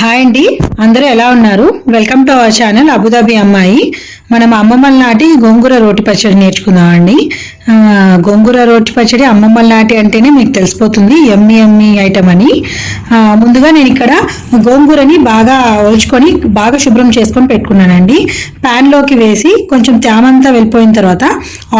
Hi అండి. అందరూ ఎలా ఉన్నారు? Welcome to our channel Abu Dhabi అమ్మాయి మనం అమ్మమ్మల నాటి గోంగూర రోటి పచ్చడి నేర్చుకుందామండి గోంగూర రోటి పచ్చడి అమ్మమ్మల నాటి అంటేనే మీకు తెలిసిపోతుంది ఎమ్మి ఎమ్మి ఐటమ్ అని. ముందుగా నేను ఇక్కడ గోంగూరని బాగా ఒలుచుకొని బాగా శుభ్రం చేసుకొని పెట్టుకున్నానండి. ప్యాన్లోకి వేసి కొంచెం తేమంతా వెళ్ళిపోయిన తర్వాత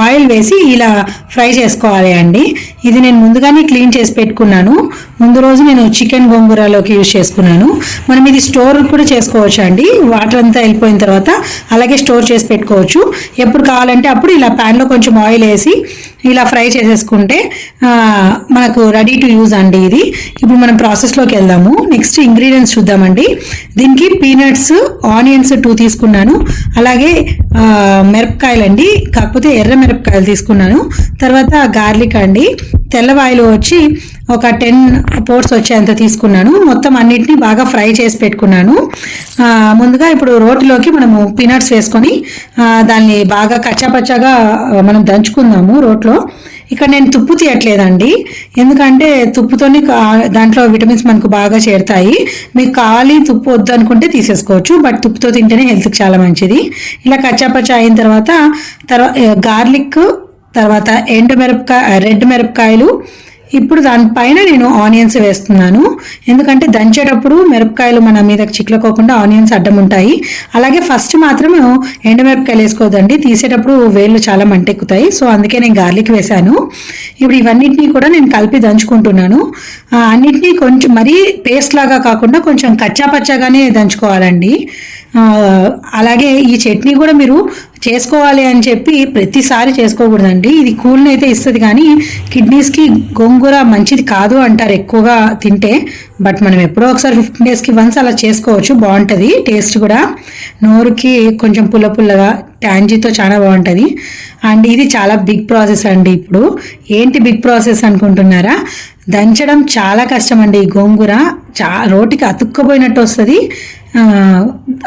ఆయిల్ వేసి ఇలా ఫ్రై చేసుకోవాలి అండి. ఇది నేను ముందుగానే క్లీన్ చేసి పెట్టుకున్నాను. ముందు రోజు నేను చికెన్ గోంగూరలోకి యూజ్ చేసుకున్నాను. మనం ఇది స్టోర్ కూడా చేసుకోవచ్చు అండి? వాటర్ అంతా వెళ్ళిపోయిన తర్వాత అలాగే స్టోర్ చేసి పెట్టుకోవచ్చు. ఎప్పుడు కావాలంటే అప్పుడు ఇలా ప్యాన్లో కొంచెం ఆయిల్ వేసి ఇలా ఫ్రై చేసేసుకుంటే మనకు రెడీ టు యూజ్ అండి ఇది. ఇప్పుడు మనం ప్రాసెస్లోకి వెళ్దాము. నెక్స్ట్ ఇంగ్రీడియంట్స్ చూద్దామండి. దీనికి పీనట్స్ ఆనియన్స్ టూ తీసుకున్నాను. అలాగే మిరపకాయలు అండి కాకపోతే ఎర్ర మిరపకాయలు తీసుకున్నాను. తర్వాత గార్లిక్ అండి. తెల్లవాయలు వచ్చి ఒక టెన్ పోర్ట్స్ వచ్చేంత తీసుకున్నాను. మొత్తం అన్నిటిని బాగా ఫ్రై చేసి పెట్టుకున్నాను. ముందుగా ఇప్పుడు రోటిలోకి మనము పీనట్స్ వేసుకొని దాన్ని బాగా కచ్చాపచ్చాగా మనం దంచుకుందాము రోట్లో. ఇక్కడ నేను తుప్పు తీయట్లేదండి. ఎందుకంటే తుప్పుతోనే కా- దాంట్లో విటమిన్స్ మనకు బాగా చేరుతాయి. మీకు కావాలి తుప్పు వద్దు అనుకుంటే తీసేసుకోవచ్చు. బట్ తుప్పుతో తింటేనే హెల్త్కి చాలా మంచిది. ఇలా కచ్చాపచ్చా అయిన తర్వాత తర్వాత గార్లిక్ తర్వాత ఎండు మిరపకాయ రెడ్ మిరపకాయలు ఇప్పుడు దానిపైన నేను ఆనియన్స్ వేస్తున్నాను. ఎందుకంటే దంచేటప్పుడు మిరపకాయలు మన మీదకి చిక్కులుకోకుండా ఆనియన్స్ అడ్డం ఉంటాయి. అలాగే ఫస్ట్ మాత్రం ఎండమిరపకాయలు వేసుకోవద్దండి. తీసేటప్పుడు వేళ్ళు చాలా మంటెక్కుతాయి. సో అందుకే నేను గార్లిక్ వేశాను. ఇప్పుడు ఇవన్నిటినీ కూడా నేను కలిపి దంచుకుంటున్నాను. అన్నిటినీ కొంచెం మరీ పేస్ట్ లాగా కాకుండా కొంచెం కచ్చా పచ్చాగానే దంచుకోవాలండి. అలాగే ఈ చట్నీ కూడా మీరు చేసుకోవాలి అని చెప్పి ప్రతిసారి చేసుకోకూడదండి. ఇది కూల్ని అయితే ఇస్తుంది కానీ కిడ్నీస్కి గోంగూర మంచిది కాదు అంటారు ఎక్కువగా తింటే. బట్ మనం ఎప్పుడో ఒకసారి ఫిఫ్టీన్ డేస్కి వన్స్ అలా చేసుకోవచ్చు బాగుంటుంది. టేస్ట్ కూడా నోరుకి కొంచెం పుల్ల పుల్లగా ట్యాంజీతో చాలా బాగుంటుంది. అండ్ ఇది చాలా బిగ్ ప్రాసెస్ అండి ఇప్పుడు. ఏంటి బిగ్ ప్రాసెస్ అనుకుంటున్నారా? దంచడం చాలా కష్టం అండి ఈ గోంగూర. చా రోటికి అతుక్కపోయినట్టు వస్తుంది.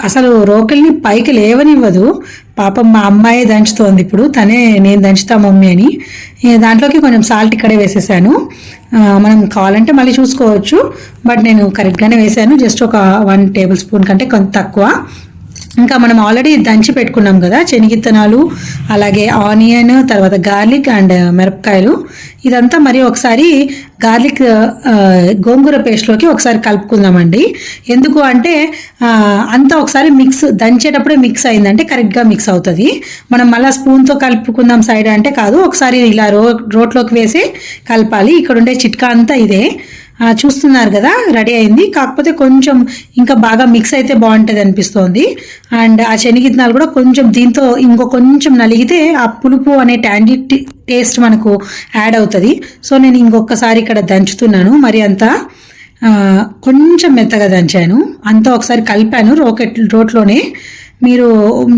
అసలు రోకల్ని పైకి లేవనివ్వదు. పాపం మా అమ్మాయే దంచుతోంది ఇప్పుడు. తనే నేను దంచుతా మమ్మీ అని. దాంట్లోకి కొంచెం సాల్ట్ ఇక్కడే వేసేసాను. మనం కావాలంటే మళ్ళీ చూసుకోవచ్చు. బట్ నేను కరెక్ట్గానే వేసాను. జస్ట్ ఒక వన్ టేబుల్ స్పూన్ కంటే కొంత తక్కువ. ఇంకా మనం ఆల్రెడీ దంచి పెట్టుకున్నాం కదా శనగిత్తనాలు అలాగే ఆనియన్ తర్వాత గార్లిక్ అండ్ మిరపకాయలు. ఇదంతా మరి ఒకసారి గార్లిక్ గోంగూర పేస్ట్లోకి ఒకసారి కలుపుకుందామండి. ఎందుకు అంటే అంతా ఒకసారి మిక్స్ దంచేటప్పుడే మిక్స్ అయిందంటే కరెక్ట్గా మిక్స్ అవుతుంది. మనం మళ్ళీ స్పూన్తో కలుపుకుందాం సైడ్ అంటే కాదు ఒకసారి ఇలా రో రోట్లోకి వేసి కలపాలి. ఇక్కడ ఉండే చిట్కా అంతా ఇదే. చూస్తున్నారు కదా రెడీ అయింది. కాకపోతే కొంచెం ఇంకా బాగా మిక్స్ అయితే బాగుంటుంది అనిపిస్తోంది. అండ్ ఆ శనగిత్తనాలు కూడా కొంచెం దీంతో ఇంకో కొంచెం నలిగితే ఆ పులుపు అనే ట్యాండీ టేస్ట్ మనకు యాడ్ అవుతుంది. సో నేను ఇంకొకసారి ఇక్కడ దంచుతున్నాను. మరి అంతా కొంచెం మెత్తగా దంచాను. అంతా ఒకసారి కలిపాను రోకెట్ రోట్లోనే. మీరు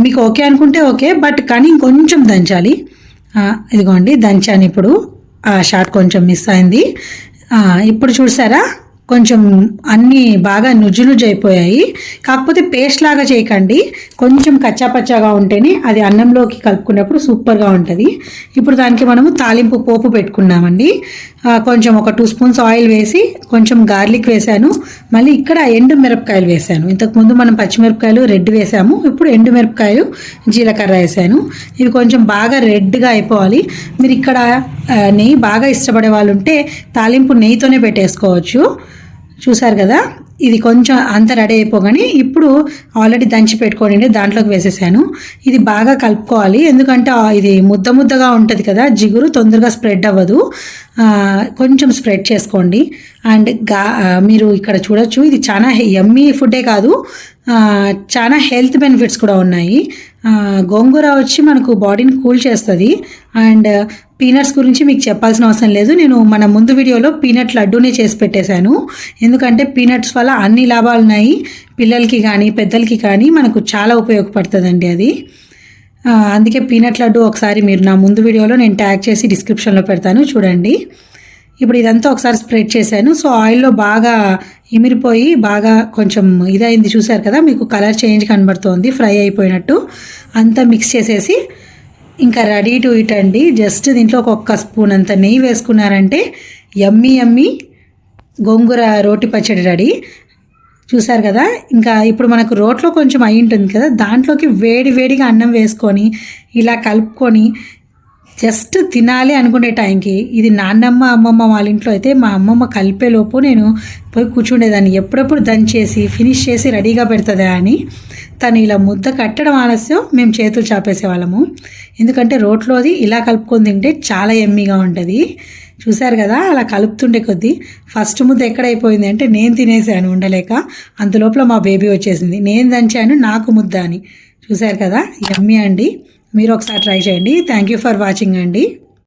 మీకు ఓకే అనుకుంటే ఓకే బట్ కానీ ఇంకొంచెం దంచాలి. ఇదిగోండి దంచాను ఇప్పుడు. ఆ షార్ట్ కొంచెం మిస్ అయింది. ఇప్పుడు చూసారా? కొంచెం అన్నీ బాగా నుజ్జు నుజ్జు అయిపోయాయి కాకపోతే పేస్ట్ లాగా చేయకండి. కొంచెం కచ్చాపచ్చాగా ఉంటేనే అది అన్నంలోకి కలుపుకున్నప్పుడు సూపర్గా ఉంటుంది. ఇప్పుడు దానికి మనము తాలింపు పోపు పెట్టుకున్నామండి. కొంచెం ఒక టూ స్పూన్స్ ఆయిల్ వేసి కొంచెం గార్లిక్ వేశాను. మళ్ళీ ఇక్కడ ఎండు మిరపకాయలు వేశాను. ఇంతకుముందు మనం పచ్చిమిరపకాయలు రెడ్ వేసాము. ఇప్పుడు ఎండు మిరపకాయలు జీలకర్ర వేసాను ఇవి కొంచెం బాగా రెడ్గా అయిపోవాలి. మీరు ఇక్కడ నెయ్యి బాగా ఇష్టపడే వాళ్ళు ఉంటే తాలింపు నెయ్యితోనే పెట్టేసుకోవచ్చు. చూసారు కదా? ఇది కొంచెం అంత రెడీ అయిపోగానే ఇప్పుడు ఆల్రెడీ దంచి పెట్టుకోండి దాంట్లోకి వేసేసాను. ఇది బాగా కలుపుకోవాలి. ఎందుకంటే ఇది ముద్ద ముద్దగా ఉంటుంది కదా? జిగురు తొందరగా స్ప్రెడ్ అవ్వదు. కొంచెం స్ప్రెడ్ చేసుకోండి. అండ్గా మీరు ఇక్కడ చూడొచ్చు. ఇది చాలా ఎమ్మీ ఫుడ్డే కాదు. చాలా హెల్త్ బెనిఫిట్స్ కూడా ఉన్నాయి. గోంగూర వచ్చి మనకు బాడీని కూల్ చేస్తుంది. అండ్ పీనట్స్ గురించి మీకు చెప్పాల్సిన అవసరం లేదు. నేను మన ముందు వీడియోలో పీనట్ లడ్డూనే చేసి పెట్టేశాను. ఎందుకంటే పీనట్స్ వల్ల అన్ని లాభాలు ఉన్నాయి. పిల్లలకి కానీ పెద్దలకి కానీ మనకు చాలా ఉపయోగపడుతుందండి అది. అందుకే పీనట్ లడ్డు ఒకసారి మీరు నా ముందు వీడియోలో నేను ట్యాగ్ చేసి డిస్క్రిప్షన్లో పెడతాను చూడండి. ఇప్పుడు ఇదంతా ఒకసారి స్ప్రెడ్ చేశాను. సో ఆయిల్లో బాగా ఇమిరిపోయి బాగా కొంచెం ఇదైంది చూసారు కదా మీకు కలర్ చేంజ్ కనబడుతోంది ఫ్రై అయిపోయినట్టు. అంతా మిక్స్ చేసేసి ఇంకా రెడీ టు ఇట్ అండి. జస్ట్ దీంట్లో ఒక్కొక్క ఒక్క స్పూన్ అంత నెయ్యి వేసుకున్నారంటే ఎమ్మి ఎమ్మి గోంగూర రోటి పచ్చడి రెడీ. చూసారు కదా? ఇంకా ఇప్పుడు మనకు రోట్లో కొంచెం అయి ఉంటుంది కదా? దాంట్లోకి వేడి వేడిగా అన్నం వేసుకొని ఇలా కలుపుకొని జస్ట్ తినాలి అనుకునే టైంకి ఇది నాన్నమ్మ అమ్మమ్మ వాళ్ళ ఇంట్లో అయితే మా అమ్మమ్మ కలిపేలోపు నేను పోయి కూర్చుండేదాన్ని. ఎప్పుడెప్పుడు దంచేసి ఫినిష్ చేసి రెడీగా పెడుతుందా అని. తను ఇలా ముద్ద కట్టడం ఆలస్యం మేము చేతులు చాపేసేవాళ్ళము ఎందుకంటే రోట్లోది ఇలా కలుపుకొని తింటే చాలా ఎమ్మీగా ఉంటుంది. చూశారు కదా అలా కలుపుతుండే కొద్దీ ఫస్ట్ ముద్ద ఎక్కడైపోయింది అంటే నేను తినేసాను ఉండలేక. అంతలోపల మా బేబీ వచ్చేసింది. నేను దంచాను నాకు ముద్ద అని. చూశారు కదా ఎమ్మి అండి. మీరు ఒకసారి ట్రై చేయండి. థ్యాంక్ యూ ఫర్ వాచింగ్ అండి.